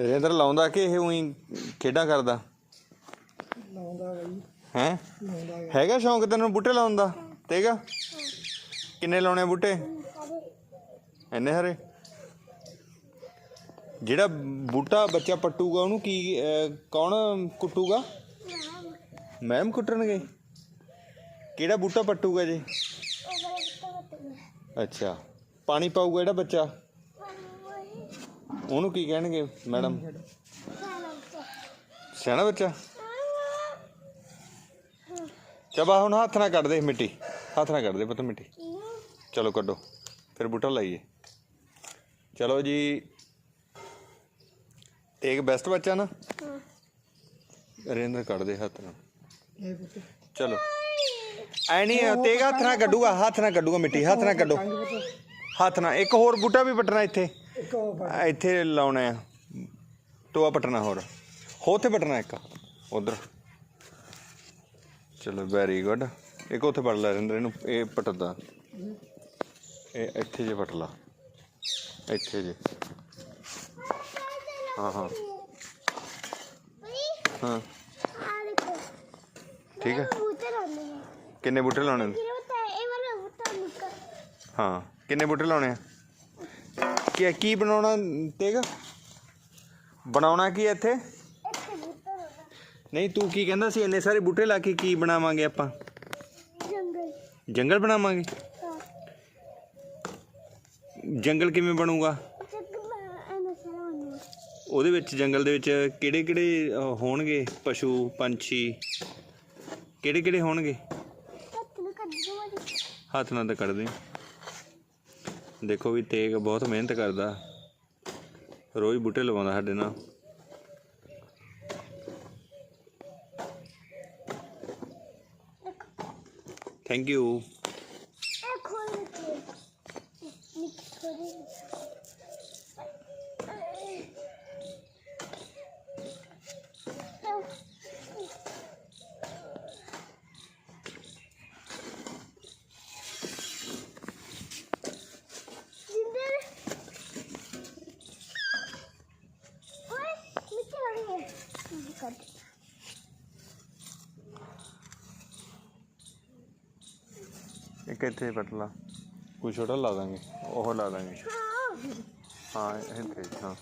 ਰੇਂਦਰ ਲਾਉਂਦਾ ਕਿ ਇਹ ਉਹੀ ਖੇਡਾਂ ਕਰਦਾ? ਲਾਉਂਦਾ ਬਈ। ਹੈ? ਹੈਗਾ ਸ਼ੌਂਕ ਤੈਨੂੰ ਬੂਟੇ ਲਾਉਣ ਦਾ? ਤੇਗਾ? ਕਿੰਨੇ ਲਾਉਣੇ ਬੂਟੇ? ਇੰਨੇ ਹਰੇ ਜਿਹੜਾ ਬੂਟਾ ਬੱਚਾ ਪੱਟੂਗਾ ਉਹਨੂੰ ਕੀ ਕੌਣ ਕੁੱਟੂਗਾ? ਮੈਮ ਕੁੱਟਣਗੇ? ਕਿਹੜਾ ਬੂਟਾ ਪੱਟੂਗਾ ਜੀ? ਅੱਛਾ। ਪਾਣੀ ਪਾਊਗਾ ਜਿਹੜਾ ਬੱਚਾ? ਉਹਨੂੰ ਕੀ ਕਹਿਣਗੇ ਮੈਡਮ? ਸਿਆਣਾ ਬੱਚਾ? ਚਬਾ ਹੁਣ ਹੱਥ ਨਾਲ ਕੱਢ ਦੇ ਮਿੱਟੀ। ਹੱਥ ਨਾਲ ਕੱਢ ਦੇ ਪੁੱਤ ਮਿੱਟੀ। ਚਲੋ ਕੱਢੋ। ਫਿਰ ਬੂਟਾ ਲਾਈਏ। ਚਲੋ ਜੀ। ਇੱਕ ਬੈਸਟ ਬੱਚਾ ਨਾ? ਰੇਂਦਰ ਕੱਢ ਦੇ ਹੱਥ ਨਾਲ। ਪੁੱਤ ਚਲੋ। ਐ ਨਹੀਂ ਤੇਗ ਹੱਥ ਨਾਲ ਕੱਢੂਗਾ ਹੱਥ ਨਾਲ ਕੱਢੂਗਾ ਮਿੱਟੀ ਹੱਥ ਨਾਲ ਕੱਢੋ। ਕੰਗ ਪੁੱਤ ਹੱਥ ਨਾਲ ਇੱਕ ਹੋਰ ਬੂਟਾ ਵੀ ਪਟਣਾ ਇੱਥੇ। ਇੱਕ ਉਹ ਫੜ ਆ ਇੱਥੇ ਲਾਉਣਾ ਆ। ਟੋਆ ਪਟਣਾ ਹੋਰ। ਹੋ ਉੱਥੇ ਪਟਣਾ ਇੱਕ। ਉਧਰ। ਚਲੋ ਵੈਰੀ ਗੁੱਡ ਇੱਕ ਉੱਥੇ ਪੜ ਲੈ ਰਿੰਦਰ ਇਹਨੂੰ ਇਹ ਪਟਦਾ। ਇਹ ਇੱਥੇ ਜੇ ਪਟ ਲਾ। ਇੱਥੇ ਜੇ। ਹਾਂ ਹਾਂ। ਹਾਂ। ਠੀਕ ਹੈ। ਕਿੰਨੇ ਬੂਟੇ ਲਾਉਣੇ ਨੇ? ਹਾਂ ਕਿੰਨੇ ਬੂਟੇ ਲਾਉਣੇ ਆ? ਕੀ ਕੀ ਬਣਾਉਣਾ ਤੇਗਾ? ਬਣਾਉਣਾ ਕੀ ਹੈ ਇੱਥੇ? ਨਹੀਂ ਤੂੰ ਕੀ ਕਹਿੰਦਾ ਸੀ ਇੰਨੇ ਸਾਰੇ ਬੂਟੇ ਲਾ ਕੇ ਕੀ ਬਣਾਵਾਂਗੇ ਆਪਾਂ? ਜੰਗਲ। ਬਣਾਵਾਂਗੇ? ਜੰਗਲ ਕਿਵੇਂ ਬਣੂਗਾ? ਉਹਦੇ ਵਿੱਚ ਜੰਗਲ ਦੇ ਵਿੱਚ ਕਿਹੜੇ ਕਿਹੜੇ ਹੋਣਗੇ? ਪਸ਼ੂ ਪੰਛੀ? ਕਿਹੜੇ ਕਿਹੜੇ ਹੋਣਗੇ? ਹੱਥ ਨਾਲ ਤਾਂ ਕੱਢਦੇ। ਦੇਖੋ ਵੀ ਤੇਗ ਬਹੁਤ ਮਿਹਨਤ ਕਰਦਾ। ਰੋਜ਼ ਬੂਟੇ ਲਵਾਉਂਦਾ ਸਾਡੇ ਨਾਲ। ਥੈਂਕ ਯੂ ਇੱਕ ਇੱਥੇ ਪਟ ਲਾ ਕੋਈ ਛੋਟਾ ਲਾ ਦਾਂਗੇ। ਉਹ ਲਾ ਦਾਂਗੇ। ਹਾਂ ਇੱਥੇ ਹਾਂ